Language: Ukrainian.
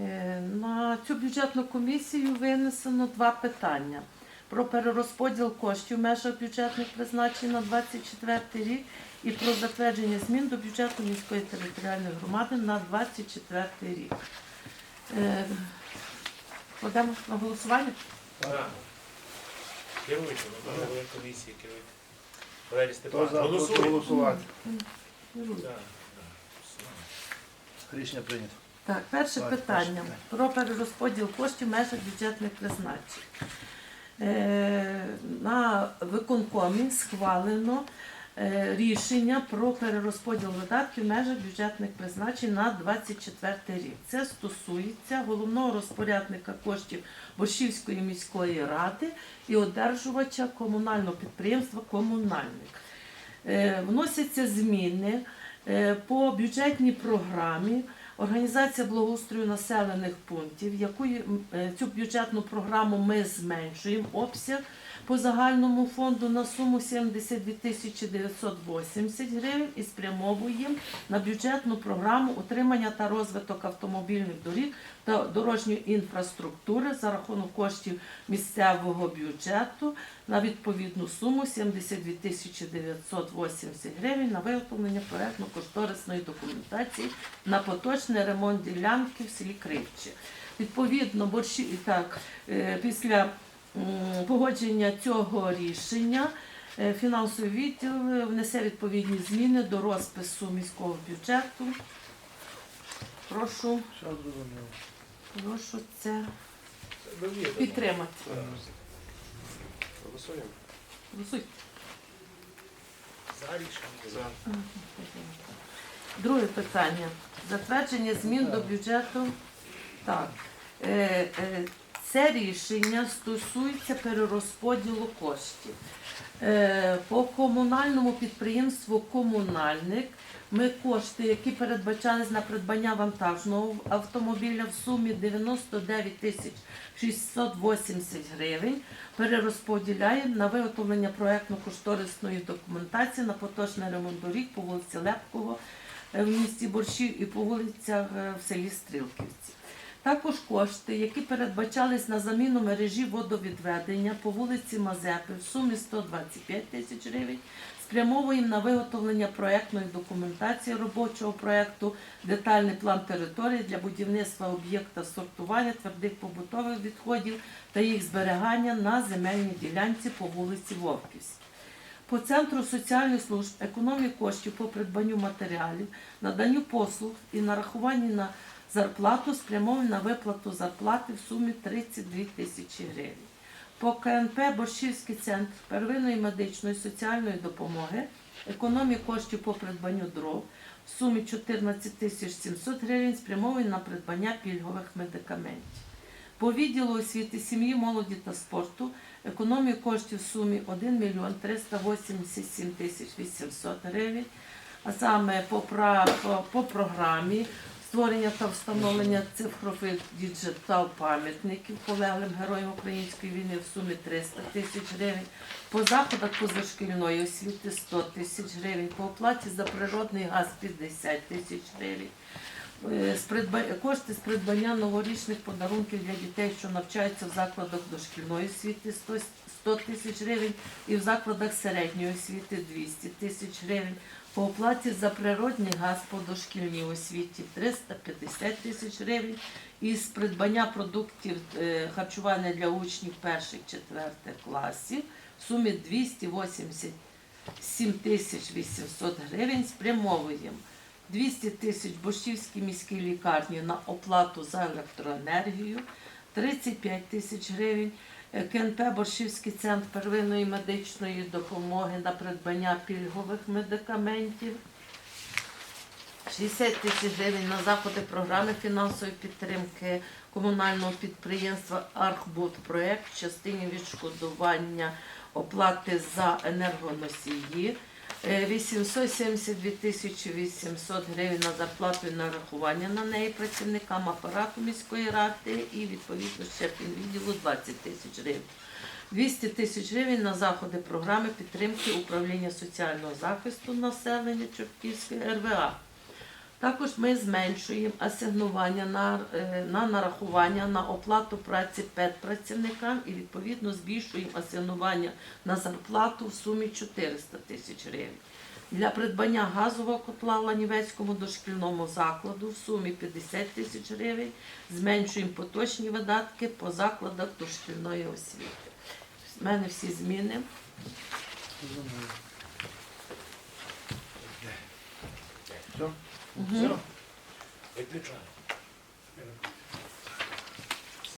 Е, На цю бюджетну комісію винесено два питання. Про перерозподіл коштів в межах бюджетних призначень на 24 рік і про затвердження змін до бюджету міської територіальної громади на 24 рік. Е, Кладемо на голосування? Так. Керуйте, ну, комісії, керуйте. Голосуємо. голосувати? Рішення прийнято. Так, перше питання про перерозподіл коштів в межах бюджетних призначень. Е, На виконкомі схвалено е, рішення про перерозподіл видатків в межах бюджетних призначень на 24 рік. Це стосується головного розпорядника коштів Борщівської міської ради і одержувача комунального підприємства Комунальник. Е, Вносяться зміни е, по бюджетній програмі Організація благоустрою населених пунктів, яку е, цю бюджетну програму ми зменшуємо обсяг по загальному фонду на суму 72 тисячі 980 гривень і спрямовуємо на бюджетну програму утримання та розвиток автомобільних доріг та дорожньої інфраструктури за рахунок коштів місцевого бюджету на відповідну суму 72 тисячі 980 гривень на виготовлення проектно-кошторисної документації на поточний ремонт ділянки в селі Кривче. Відповідно, борщі так е, після погодження цього рішення е, фінансовий відділ е, внесе відповідні зміни до розпису міського бюджету. Прошу, прошу це підтримати. Голосуємо. Голосуйте. За рішення. Друге питання. Затвердження змін до бюджету. Так. Це рішення стосується перерозподілу коштів. Е, По комунальному підприємству Комунальник ми кошти, які передбачались на придбання вантажного автомобіля в сумі 99 тисяч 680 гривень, перерозподіляємо на виготовлення проектно-кошторисної документації на поточний ремонт доріг по вулиці Лепкого е, в місті Борщів і по вулицях е, в селі Стрілківці. Також кошти, які передбачались на заміну мережі водовідведення по вулиці Мазепи в сумі 125 тисяч гривень, спрямовуємо на виготовлення проектної документації робочого проекту детальний план території для будівництва об'єкта сортування твердих побутових відходів та їх зберігання на земельній ділянці по вулиці Вовківській. По центру соціальних служб економії коштів по придбанню матеріалів, наданню послуг і нарахуванні на зарплату спрямовані на виплату зарплати в сумі 32 тисячі гривень. По КНП Борщівський центр первинної медичної і соціальної допомоги економії коштів по придбанню дров в сумі 14 тисяч 700 гривень спрямовані на придбання пільгових медикаментів. По відділу освіти сім'ї, молоді та спорту економії коштів в сумі 1 мільйон 387 тисяч 800 гривень, а саме по, по програмі створення та встановлення цифрових діджитал пам'ятників полеглим героям української війни в сумі 300 тисяч гривень, по заходах позашкільної освіти 100 тисяч гривень, по оплаті за природний газ 50 тисяч гривень. Е, Кошти з придбання новорічних подарунків для дітей, що навчаються в закладах дошкільної освіти 100 100 тисяч гривень і в закладах середньої освіти 200 тисяч гривень. По оплаті за природний газ по дошкільній освіті 350 тисяч гривень. І з придбання продуктів е, харчування для учнів перших четвертих класів в сумі 287 тисяч 800 гривень спрямовуємо 200 тисяч Борщівській міській лікарні на оплату за електроенергію, 35 тисяч гривень. КНП Борщівський центр первинної медичної допомоги на придбання пільгових медикаментів. 60 тисяч гривень на заходи програми фінансової підтримки комунального підприємства Архбудпроект в частині відшкодування оплати за енергоносії. Е, 872 тисячі 800 гривень на зарплату і нарахування на неї працівникам апарату міської ради і відповідно ще відділу 20 тисяч гривень. 200 тисяч гривень на заходи програми підтримки управління соціального захисту населення Чортківської РВА. Також ми зменшуємо асигнування на, е, на нарахування на оплату праці педпрацівникам і відповідно збільшуємо асигнування на зарплату в сумі 400 тисяч гривень. Для придбання газового котла Ланівецькому дошкільному закладу в сумі 50 тисяч гривень зменшуємо поточні видатки по закладах дошкільної освіти. У мене всі зміни. Uhum. Entendeu? É Repito,